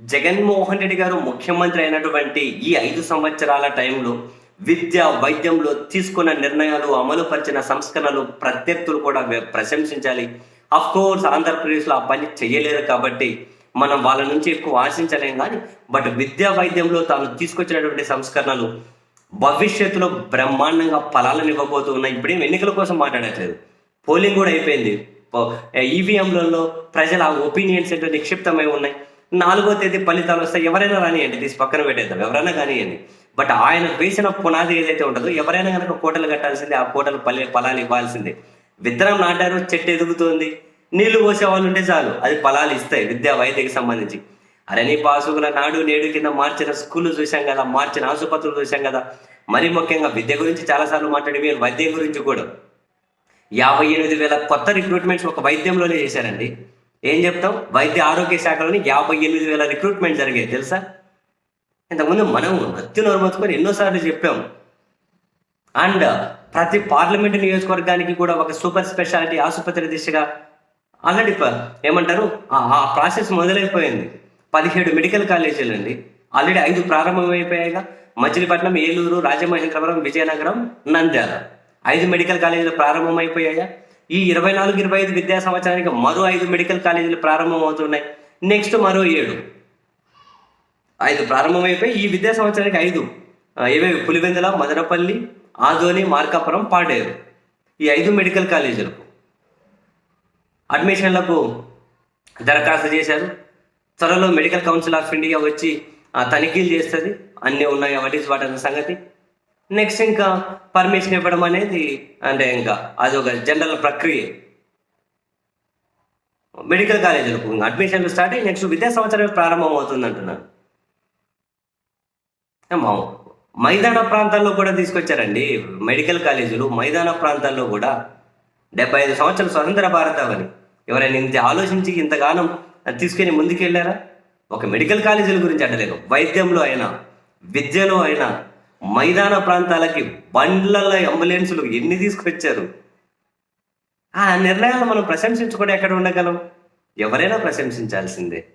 జగన్మోహన్ రెడ్డి గారు ముఖ్యమంత్రి అయినటువంటి ఈ ఐదు సంవత్సరాల టైంలో విద్య వైద్యంలో తీసుకున్న నిర్ణయాలు అమలుపరిచిన సంస్కరణలు ప్రత్యర్థులు కూడా ప్రశంసించాలి. అఫ్ కోర్స్ ఆంధ్రప్రదేశ్లో ఆ పని చేయలేరు కాబట్టి మనం వాళ్ళ నుంచి ఎక్కువ ఆశించలేం కానీ బట్ విద్యా వైద్యంలో తాను తీసుకొచ్చినటువంటి సంస్కరణలు భవిష్యత్తులో బ్రహ్మాండంగా ఫలాలను ఇవ్వబోతూ ఇప్పుడేం ఎన్నికల కోసం మాట్లాడట్లేదు. పోలింగ్ కూడా అయిపోయింది. ఈవీఎంలలో ప్రజల ఒపీనియన్స్ ఏంటో నిక్షిప్తమై ఉన్నాయి. నాలుగో తేదీ ఫలితాలు వస్తాయి. ఎవరైనా రానియండి తీసి పక్కన పెట్టేద్దాం. ఎవరైనా కానివ్వండి బట్ ఆయన వేసిన పునాది ఏదైతే ఉంటుందో ఎవరైనా కనుక కోటలు కట్టాల్సిందే ఆ కోటలు పల్లె ఫలాలు ఇవ్వాల్సిందే. విత్తనం నాటారు చెట్టు ఎదుగుతుంది. నీళ్ళు పోసే వాళ్ళు ఉంటే చాలు అది ఫలాలు ఇస్తాయి విద్యా వైద్యకి సంబంధించి. అరే నీ పాసుకుల నాడు నేడు కింద మార్చిన స్కూల్ చూసాం కదా మార్చిన ఆసుపత్రులు చూసాం కదా. మరీ ముఖ్యంగా విద్య గురించి చాలాసార్లు మాట్లాడి మీరు వైద్యం గురించి కూడా. యాభై ఎనిమిది వేల కొత్త రిక్రూట్మెంట్స్ ఒక వైద్యంలోనే చేశారండి. ఏం చెప్తాం వైద్య ఆరోగ్య శాఖలోని యాభై ఎనిమిది వేల రిక్రూట్మెంట్ జరిగాయి తెలుసా? ఇంతకుముందు మనం నత్తి నోరుమొత్తుకొని ఎన్నోసార్లు చెప్పాం. అండ్ ప్రతి పార్లమెంటు నియోజకవర్గానికి కూడా ఒక సూపర్ స్పెషాలిటీ ఆసుపత్రి దిశగా ఆల్రెడీ ఏమంటారు? ఆ- ఆ ప్రాసెస్ మొదలైపోయింది. పదిహేడు మెడికల్ కాలేజీలు అండి. ఆల్రెడీ ఐదు ప్రారంభమైపోయాయిగా. మచిలీపట్నం ఏలూరు రాజమహేంద్రవరం విజయనగరం నంద్యాల. ఐదు మెడికల్ కాలేజీలు ప్రారంభమైపోయాయా? ఈ ఇరవై నాలుగు ఇరవై ఐదు విద్యా సంవత్సరానికి మరో ఐదు మెడికల్ కాలేజీలు ప్రారంభం అవుతున్నాయి నెక్స్ట్ మరో ఏడు. ఐదు ప్రారంభమైపోయి ఈ విద్యా సంవత్సరానికి ఐదు. ఏవేవి పులివెందుల మదనపల్లి ఆదోని మార్కాపురం పాడేరు. ఈ ఐదు మెడికల్ కాలేజీలకు అడ్మిషన్లకు దరఖాస్తు చేశారు. త్వరలో మెడికల్ కౌన్సిల్ ఆఫ్ ఇండియా వచ్చి తనిఖీలు చేస్తుంది. అన్నీ ఉన్నాయి వాటి వాటి సంగతి. నెక్స్ట్ ఇంకా పర్మిషన్ ఇవ్వడం అనేది అంటే ఇంకా అది ఒక జనరల్ ప్రక్రియ మెడికల్ కాలేజీలకు ఇంకా అడ్మిషన్లు స్టార్ట్ అయ్యి నెక్స్ట్ విద్యా సంవత్సరం ప్రారంభం అవుతుంది అంటున్నాను మైదాన ప్రాంతాల్లో కూడా తీసుకొచ్చారండి. మెడికల్ కాలేజీలు మైదాన ప్రాంతాల్లో కూడా డెబ్బై ఐదు సంవత్సరాలు స్వతంత్ర భారతావని ఎవరైనా ఇంత ఆలోచించి ఇంతగానం తీసుకుని ముందుకెళ్ళారా ఒక మెడికల్ కాలేజీల గురించి అంటలేను వైద్యంలో అయినా విద్యలో అయినా మైదాన ప్రాంతాలకి బండ్లలో అంబులెన్సులు ఎన్ని తీసుకొచ్చారు? ఆ నిర్ణయాలు మనం ప్రశంసించుకోవడం ఎక్కడ ఉండగలం? ఎవరైనా ప్రశంసించాల్సిందే.